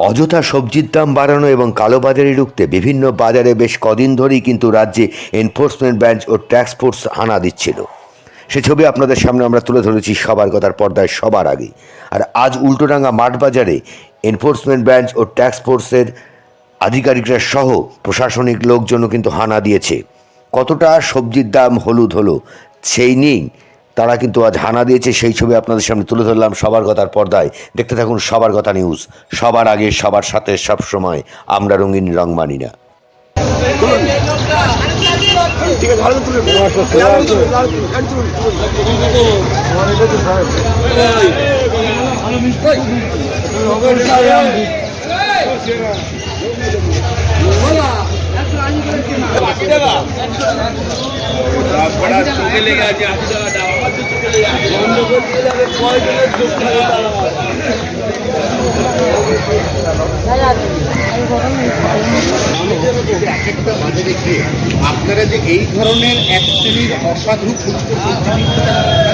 অযথা সবজির দাম বাড়ানো এবং কালোবাজারি রুখতে বিভিন্ন বাজারে বেশ কদিন ধরেই কিন্তু রাজ্যে এনফোর্সমেন্ট ব্রাঞ্চ ও ট্যাক্স ফোর্স হানা দিচ্ছিল। সে ছবি আপনাদের সামনে আমরা তুলে ধরেছি সবার কথার পর্দায় সবার আগে আর আজ উল্টোডাঙ্গা মাঠ বাজারে এনফোর্সমেন্ট ব্রাঞ্চ ও ট্যাক্স ফোর্সের আধিকারিকরা সহ প্রশাসনিক লোকজনও কিন্তু হানা দিয়েছে। কতটা সবজির দাম হলুদ হলো, সেই নিয়েই তারা কিন্তু আজ হানা দিয়েছে, সেই ছবি আপনাদের সামনে তুলে ধরলাম সবার কথার পর্দায়। দেখতে থাকুন সবার কথা নিউজ সবার আগে, সবার সাথে, সব সময়। আমরা রঙিন রং মানি না। বড়া চোখে লেগে আছে আশি টাকা দাম আমার তো চোখে লেগে আছে আপনারা যে এই ধরনের এক শ্রেণির অসাধু বিক্রেতা